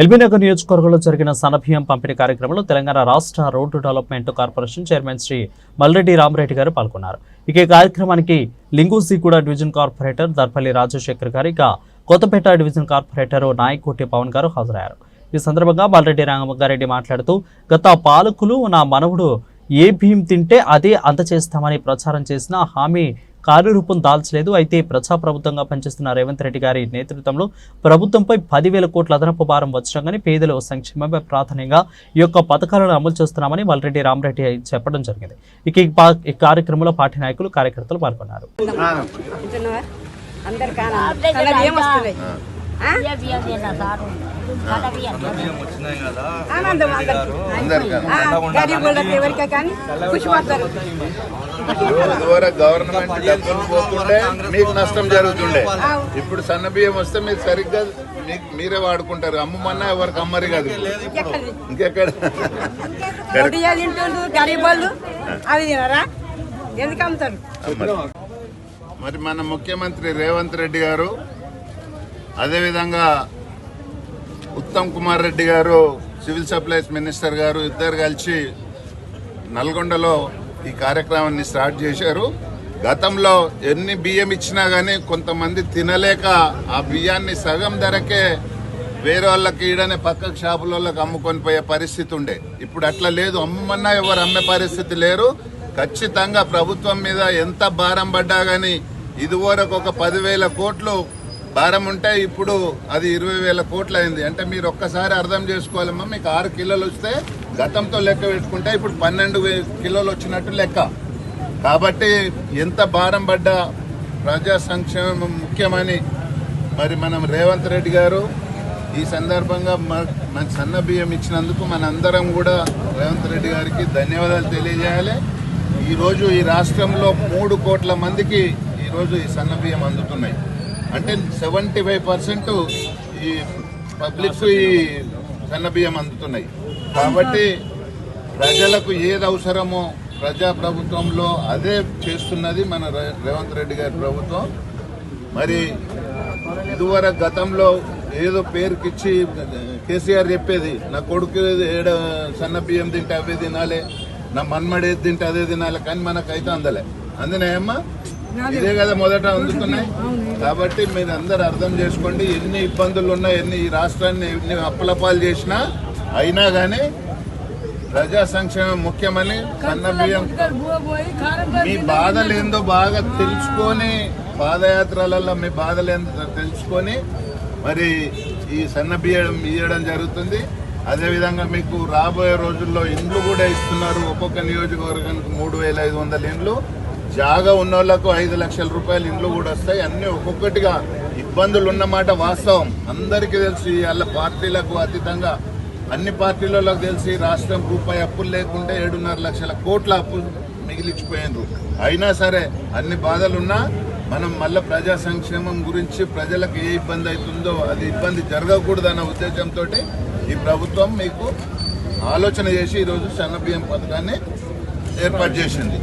ఎల్బీనగర్ నియోజకవర్గంలో జరిగిన సనభియం పంపిణీ కార్యక్రమంలో తెలంగాణ రాష్ట్ర road development corporation chairman Shri Malreddy Ramareddy గారు పాల్గొన్నారు. ఇక ఈ కార్యక్రమానికి లింగూసిగూడ డివిజన్ కార్పొరేటర్ దర్పల్లి రాజశేఖర్ గారు ఇక కొత్తపేట డివిజన్ కార్పొరేటర్ నాయకోటి పవన్ గారు హాజరయ్యారు. ఈ సందర్భంగా మల్రెడ్డి రామగారెడ్డి మాట్లాడుతూ గత పాలకులు నా మనవుడు ఏ భీం తింటే అదే అందచేస్తామని ప్రచారం చేసిన హామీ కార్యరూపం దాల్చలేదు. అయితే ప్రజాప్రభుత్వంగా పనిచేస్తున్న రేవంత్ రెడ్డి గారి నేతృత్వంలో ప్రభుత్వంపై పదివేల కోట్ల అదనపు భారం వచ్చడంగానే పేదల సంక్షేమమే ప్రాధాన్యంగా ఈ యొక్క పథకాలను అమలు చేస్తున్నామని మల్రెడ్డి రామరెడ్డి చెప్పడం జరిగింది. ఇక ఈ కార్యక్రమంలో పార్టీ నాయకులు కార్యకర్తలు పాల్గొన్నారు? ఆనందం అందరికి ఎవరికే కానీ ఖుషి పడతారు. ఇదివరకు గవర్నమెంట్ డబ్బులు పోతుండే మీకు నష్టం జరుగుతుండే. ఇప్పుడు సన్న బియ్యం వస్తే మీరు సరిగ్గా మీకు మీరే వాడుకుంటారు. అమ్మమన్నా ఎవరికి అమ్మరి కాదు? ఇంకెక్కడ. మరి మన ముఖ్యమంత్రి రేవంత్ రెడ్డి గారు అదేవిధంగా ఉత్తమ్ కుమార్ రెడ్డి గారు సివిల్ సప్లైస్ మినిస్టర్ గారు ఇద్దరు కలిసి నల్గొండలో ఈ కార్యక్రమాన్ని స్టార్ట్ చేశారు. గతంలో ఎన్ని బియ్యం ఇచ్చినా కానీ కొంతమంది తినలేక ఆ బియ్యాన్ని సగం ధరకే వేరే వాళ్ళకి ఈడనే పక్క షాపుల వాళ్ళకి అమ్ముకొని పోయే పరిస్థితి ఉండే. ఇప్పుడు అట్లా లేదు. అమ్మమన్నా ఎవరు అమ్మే పరిస్థితి లేరు. ఖచ్చితంగా ప్రభుత్వం మీద ఎంత భారం పడ్డా కానీ ఇదివరకు ఒక పదివేల కోట్లు భారం ఉంటే ఇప్పుడు అది ఇరవై వేల కోట్లు అయింది. అంటే మీరు ఒక్కసారి అర్థం చేసుకోవాలమ్మా మీకు ఆరు కిలోలు వస్తే గతంతో లెక్క పెట్టుకుంటే ఇప్పుడు పన్నెండు కిలోలు వచ్చినట్టు లెక్క. కాబట్టి ఎంత భారం పడ్డా ప్రజా సంక్షేమం ముఖ్యమని మరి మనం రేవంత్ రెడ్డి గారు ఈ సందర్భంగా మ- మన సన్న బియ్యం ఇచ్చినందుకు మన అందరం కూడా రేవంత్ రెడ్డి గారికి ధన్యవాదాలు తెలియజేయాలి. ఈరోజు ఈ రాష్ట్రంలో మూడు కోట్ల మందికి ఈరోజు ఈ సన్న బియ్యం అందుతున్నాయి. అంటే సెవెంటీ ఫైవ్ పర్సెంట్ ఈ పబ్లిక్ ఈ సన్న బియ్యం అందుతున్నాయి. కాబట్టి ప్రజలకు ఏది అవసరమో ప్రజా ప్రభుత్వంలో అదే చేస్తున్నది మన రేవంత్ రెడ్డి గారి ప్రభుత్వం. మరి ఇదివరకు గతంలో ఏదో పేరుకిచ్చి కేసీఆర్ చెప్పేది నా కొడుకు ఏడ సన్న బియ్యం తింటే అవే తినాలి నా మన్మడేది తింటే అదే తినాలి కానీ మనకైతే అందలే. అందినాయమ్మా ఇదే కదా మొదట అందుతున్నాయి. కాబట్టి మీరు అందరు అర్థం చేసుకోండి ఎన్ని ఇబ్బందులు ఉన్నా ఎన్ని ఈ రాష్ట్రాన్ని ఎన్ని అప్పులపాలు చేసినా అయినా కానీ ప్రజా సంక్షేమం ముఖ్యమని బియ్యం మీ బాధలు ఏందో బాగా తెలుసుకొని పాదయాత్రలలో మీ బాధలు ఏందో తెలుసుకొని మరి ఈ సన్న బియ్యం ఇవ్వడం జరుగుతుంది. అదేవిధంగా మీకు రాబోయే రోజుల్లో ఇండ్లు కూడా ఇస్తున్నారు. ఒక్కొక్క నియోజకవర్గానికి మూడు వేల ఐదు వందల ఇండ్లు. జాగా ఉన్న వాళ్ళకు ఐదు లక్షల రూపాయలు ఇండ్లు కూడా వస్తాయి. అన్ని ఒక్కొక్కటిగా ఇబ్బందులు ఉన్నమాట వాస్తవం. అందరికీ తెలుసు వాళ్ళ పార్టీలకు అతీతంగా. అన్ని పార్టీలలో తెలిసి రాష్ట్రం రూపాయి అప్పులు లేకుంటే ఏడున్నర లక్షల కోట్ల అప్పులు మిగిలిచిపోయినారు. అయినా సరే అన్ని బాధలున్నా మనం మళ్ళీ ప్రజా సంక్షేమం గురించి ప్రజలకు ఏ ఇబ్బంది అవుతుందో అది ఇబ్బంది జరగకూడదన్న ఉద్దేశంతో ఈ ప్రభుత్వం మీకు ఆలోచన చేసి ఈరోజు సన్న బియ్యం పథకాన్ని ఏర్పాటు చేసింది.